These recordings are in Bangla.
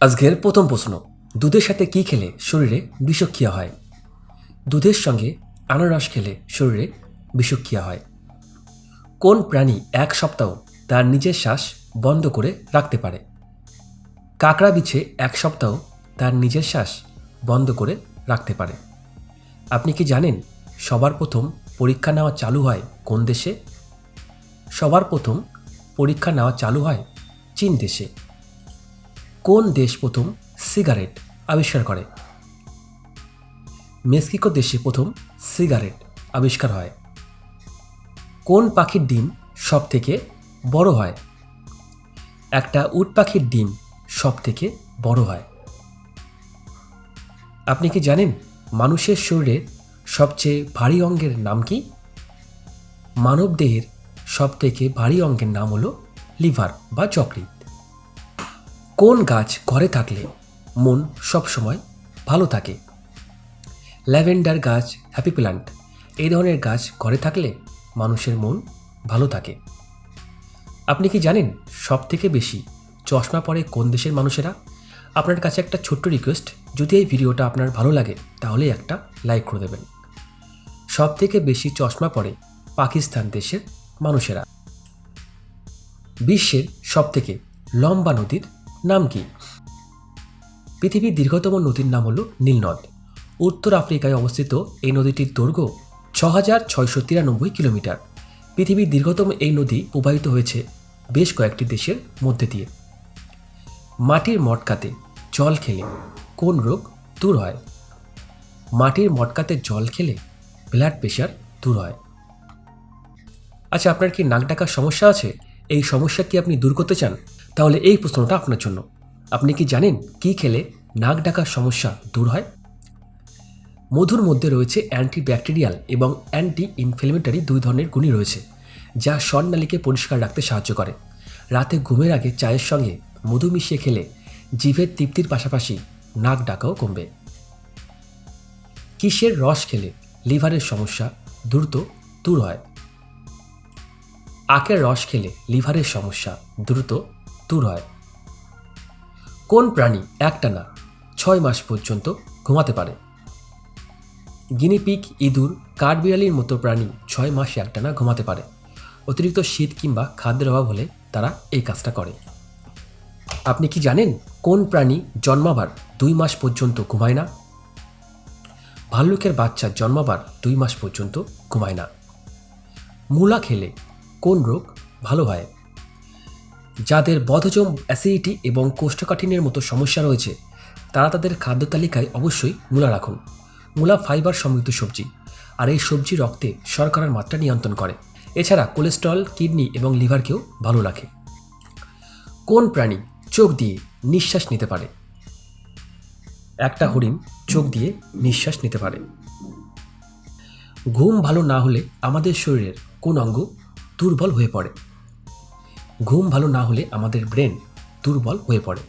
আজকের প্রথম প্রশ্ন, দুধের সাথে কি খেলে শরীরে বিষক্রিয়া হয়? দুধের সঙ্গে আনারস খেলে শরীরে বিষক্রিয়া হয়। কোন প্রাণী এক সপ্তাহ তার নিজের শ্বাস বন্ধ করে রাখতে পারে? কাকড়া বিছে এক সপ্তাহ তার নিজের শ্বাস বন্ধ করে রাখতে পারে। আপনি কি জানেন সবার প্রথম পরীক্ষা নেওয়া চালু হয় কোন দেশে? সবার প্রথম পরীক্ষা নেওয়া চালু হয় চীন দেশে। কোন দেশ প্রথম সিগারেট আবিষ্কার করে? মেক্সিকো দেশে প্রথম সিগারেট আবিষ্কার হয়। কোন পাখির ডিম সব থেকে বড় হয়? একটা উট পাখির ডিম সব থেকে বড় হয়। আপনি কি জানেন মানুষের শরীরের সবচেয়ে ভারী অঙ্গের নাম কি? মানব দেহের সব থেকে ভারী অঙ্গের নাম হলো লিভার বা যকৃৎ কোন গাছ ঘরে থাকলে মন সবসময় ভালো থাকে? ল্যাভেন্ডার গাছ, হ্যাপি প্ল্যান্ট এই ধরনের গাছ ঘরে থাকলে মানুষের মন ভালো থাকে। আপনি কি জানেন সব থেকে বেশি চশমা পরে কোন দেশের মানুষেরা? আপনার কাছে একটা ছোট্ট রিকোয়েস্ট যদি এই ভিডিওটা আপনার ভালো লাগে, তাহলে একটা লাইক করে দেবেন। সব থেকে বেশি চশমা পরে পাকিস্তান দেশের মানুষেরা। বিশ্বের সবথেকে লম্বা নদীর নাম কি? পৃথিবীর দীর্ঘতম নদীর নাম হল নীলনদ। উত্তর আফ্রিকায় অবস্থিত এই নদীটির দৈর্ঘ্য ছ হাজার ছয়শো তিরানব্বই কিলোমিটার। পৃথিবীর দীর্ঘতম এই নদী প্রবাহিত হয়েছে বেশ কয়েকটি দেশের মধ্যে দিয়ে। মাটির মটকাতে জল খেলে কোন রোগ দূর হয়? মাটির মটকাতে জল খেলে ব্লাড প্রেশার দূর হয়। আচ্ছা আপনার কি নাক ডাকার সমস্যা আছে? এই সমস্যা কি আপনি দূর করতে চান? তাহলে এই প্রশ্নটা আপনার জন্য। আপনি কি জানেন কি খেলে নাক ডাকার সমস্যা দূর হয়? মধুর মধ্যে রয়েছে অ্যান্টি ব্যাকটেরিয়াল এবং অ্যান্টি ইনফ্লেমেটারি দুই ধরনের গুণই রয়েছে, যা স্বর্ণালীকে পরিষ্কার রাখতে সাহায্য করে। রাতে ঘুমের আগে চায়ের সঙ্গে মধু মিশিয়ে খেলে জিভের তৃপ্তির পাশাপাশি নাক ডাকাও কমবে। কিসের রস খেলে লিভারের সমস্যা দ্রুত দূর হয়? আখের রস খেলে লিভারের সমস্যা দ্রুত দূর হয়। কোন প্রাণী একটানা ছয় মাস পর্যন্ত ঘুমাতে পারে? গিনিপিক ইঁদুর, কাঠবিড়ালির মতো প্রাণী ছয় মাস একটানা ঘুমাতে পারে। অতিরিক্ত শীত কিংবা খাদ্যের অভাব হলে তারা এই কাজটা করে। আপনি কি জানেন কোন প্রাণী জন্মাবার দুই মাস পর্যন্ত ঘুমায় না? ভাল্লুকের বাচ্চা জন্মাবার দুই মাস পর্যন্ত ঘুমায় না। মূলা খেলে কোন রোগ ভালো হয়? যাদের বধজম অ্যাসিডিটি এবং কোষ্ঠকাঠিন্যের মতো সমস্যা রয়েছে, তারা তাদের খাদ্য তালিকায় অবশ্যই মূলা রাখুন। মূলা ফাইবার সমৃদ্ধ সবজি, আর এই সবজি রক্তে শর্করার মাত্রা নিয়ন্ত্রণ করে। এছাড়া কোলেস্ট্রল, কিডনি এবং লিভারকেও ভালো রাখে। কোন প্রাণী চোখ দিয়ে নিঃশ্বাস নিতে পারে? একটা হরিণ চোখ দিয়ে নিঃশ্বাস নিতে পারে। ঘুম ভালো না হলে আমাদের শরীরের কোন অঙ্গ দুর্বল হয়ে পড়ে। ঘুম ভালো না হলে আমাদের ব্রেন দুর্বল হয়ে পড়ে।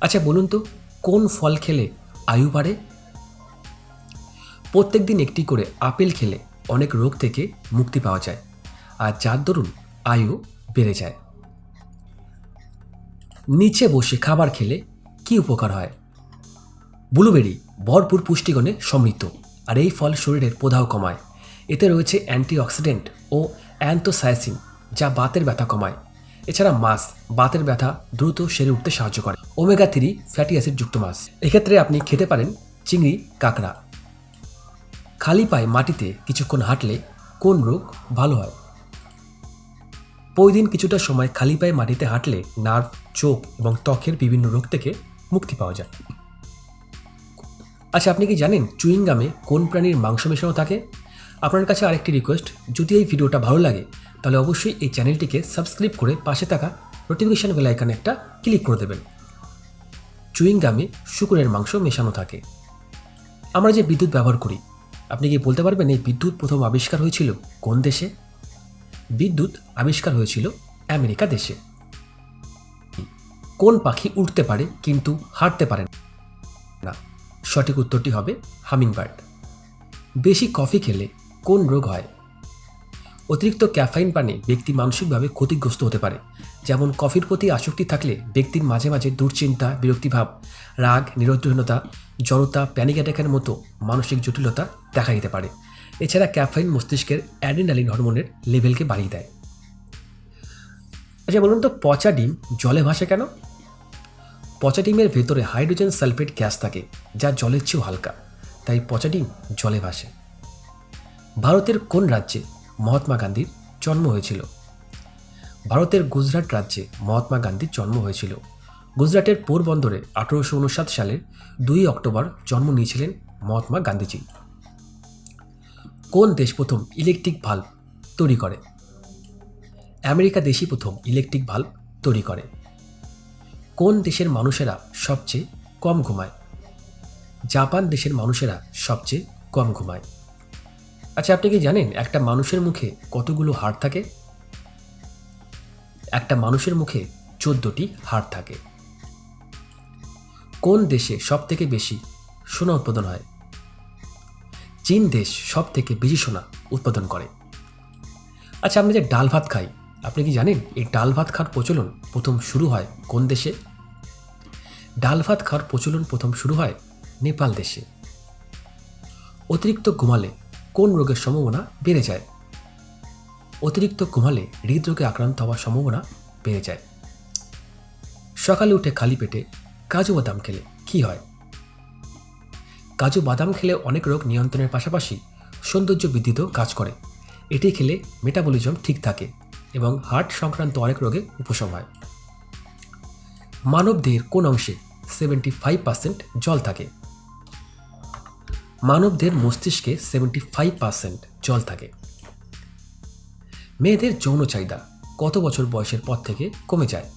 আচ্ছা বলুন তো, কোন ফল খেলে আয়ু বাড়ে? প্রত্যেক দিন একটি করে আপেল খেলে অনেক রোগ থেকে মুক্তি পাওয়া যায়, আর যার দরুন আয়ু বেড়ে যায়। নিচে বসে খাবার খেলে কি উপকার হয়? ব্লুবেরি ভরপুর পুষ্টিগুণে সমৃদ্ধ, আর এই ফল শরীরের প্রদাহ কমায়। এতে রয়েছে অ্যান্টিঅক্সিডেন্ট ও অ্যান্থোসায়াসিন যা বাতের ব্যথা কমায়। এছাড়া মাছ বাতের ব্যথা দ্রুত সেরে উঠতে সাহায্য করে। ওমেগা থ্রি ফ্যাটি অ্যাসিড যুক্ত মাছ। এক্ষেত্রে আপনি খেতে পারেন চিংড়ি, কাঁকড়া। খালি পায়ে মাটিতে কিছুক্ষণ হাঁটলে কোন রোগ ভালো হয়? প্রতিদিন কিছুটা সময় খালি পায়ে মাটিতে হাঁটলে নার্ভ, চোখ এবং ত্বকের বিভিন্ন রোগ থেকে মুক্তি পাওয়া যায়। আচ্ছা আপনি কি জানেন চুইংগামে কোন প্রাণীর মাংস মেশানো থাকে? আপনার কাছে আরেকটি রিকোয়েস্ট যদি এই ভিডিওটা ভালো লাগে, তাহলে অবশ্যই এই চ্যানেলটিকে সাবস্ক্রাইব করে পাশে থাকা নোটিফিকেশান বেল আইকনে একটা ক্লিক করে দেবেন। চুইং গামে শুকুরের মাংস মেশানো থাকে। আমরা যে বিদ্যুৎ ব্যবহার করি, আপনি কি বলতে পারবেন এই বিদ্যুৎ প্রথম আবিষ্কার হয়েছিল কোন দেশে? বিদ্যুৎ আবিষ্কার হয়েছিল আমেরিকা দেশে। কোন পাখি উঠতে পারে কিন্তু হাঁটতে পারে না? সঠিক উত্তরটি হবে হামিংবার্ড। বেশি কফি খেলে কোন রোগ হয়? অতিরিক্ত ক্যাফাইন পানে ব্যক্তি মানসিকভাবে ক্ষতিগ্রস্ত হতে পারে, যেমন কফির প্রতি আসক্তি থাকলে ব্যক্তির মাঝে মাঝে দুশ্চিন্তা, বিরক্তিভাব, রাগ নিরুদ্রহীনতা জড়তা প্যানিক অ্যাটাকের মতো মানসিক জটিলতা দেখা দিতে পারে। এছাড়া ক্যাফাইন মস্তিষ্কের অ্যাড্রিনালিন হরমোনের লেভেলকে বাড়িয়ে দেয়। আচ্ছা বলুন তো, পচা ডিম জলে ভাসে কেন? পচা ডিমের ভেতরে হাইড্রোজেন সালফেট গ্যাস থাকে, যা জলের চেয়েও হালকা, তাই পচা ডিম জলে ভাসে। ভারতের কোন রাজ্যে মহাত্মা গান্ধীর জন্ম হয়েছিল? ভারতের গুজরাট রাজ্যে মহাত্মা গান্ধীর জন্ম হয়েছিল। গুজরাটের পোরবন্দরে আঠারোশো উনষাট সালের দুই অক্টোবর জন্ম নিয়েছিলেন মহাত্মা গান্ধীজি। কোন দেশ প্রথম ইলেকট্রিক ভাল্ব তৈরি করে? আমেরিকা দেশই প্রথম ইলেকট্রিক ভাল্ব তৈরি করে। কোন দেশের মানুষেরা সবচেয়ে কম ঘুমায়? জাপান দেশের মানুষেরা সবচেয়ে কম ঘুমায়। আচ্ছা আপনি কি জানেন একটা মানুষের মুখে কতগুলো হাড় থাকে? একটা মানুষের মুখে চোদ্দটি হাড় থাকে। কোন দেশে সব থেকে বেশি সোনা উৎপাদন হয়? চীন দেশ সব থেকে বেশি সোনা উৎপাদন করে। আচ্ছা আমরা যে ডাল ভাত খাই, আপনি কি জানেন এই ডাল ভাত খাওয়ার প্রচলন প্রথম শুরু হয় কোন দেশে? ডাল ভাত খাওয়ার প্রচলন প্রথম শুরু হয় নেপাল দেশে। অতিরিক্ত ঘুমালে কোন রোগের সম্ভাবনা বেড়ে যায়? অতিরিক্ত ঘুমালে হৃদরোগে আক্রান্ত হওয়ার সম্ভাবনা বেড়ে যায়। সকালে উঠে খালি পেটে কাজু বাদাম খেলে কি হয়? কাজু বাদাম খেলে অনেক রোগ নিয়ন্ত্রণের পাশাপাশি সৌন্দর্য বৃদ্ধিতেও কাজ করে। এটি খেলে মেটাবলিজম ঠিক থাকে এবং হার্ট সংক্রান্ত অনেক রোগে উপশম হয়। মানব দেহের কোন অংশে সেভেন্টি ফাইভ পার্সেন্ট জল থাকে। মানবদের মস্তিষ্কে সেভেন্টি ফাইভ পার্সেন্ট জল থাকে। মেয়েদের যৌন চাহিদা কত বছর বয়সের পর থেকে কমে যায়?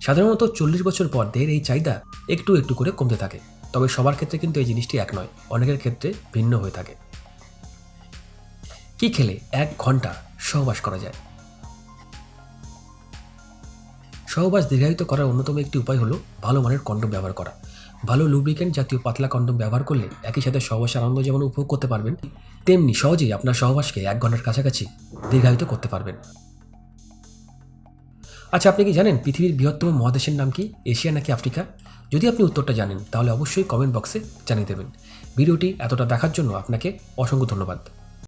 সাধারণত চল্লিশ বছর পর দেহের এই চাহিদা একটু একটু করে কমতে থাকে। তবে সবার ক্ষেত্রে কিন্তু এই জিনিসটি এক নয়, অনেকের ক্ষেত্রে ভিন্ন হয়ে থাকে। কি খেলে এক ঘণ্টা সহবাস করা যায়? সহবাস দীর্ঘায়িত করার অন্যতম একটি উপায় হলো ভালো মানের কন্ডম ব্যবহার করা। ভালো লুব্রিকেন্ট জাতীয় পাতলা কন্ডম ব্যবহার করলে একই সাথে সহবাসের আনন্দ যেমন উপভোগ করতে পারবেন, তেমনি সহজেই আপনার সহবাসকে এক ঘণ্টার কাছাকাছি দীর্ঘায়িত করতে পারবেন। আচ্ছা আপনি কি জানেন পৃথিবীর বৃহত্তম মহাদেশের নাম কি, এশিয়া নাকি আফ্রিকা? যদি আপনি উত্তরটা জানেন, তাহলে অবশ্যই কমেন্ট বক্সে জানিয়ে দেবেন। ভিডিওটি এতটা দেখার জন্য আপনাকে অসংখ্য ধন্যবাদ।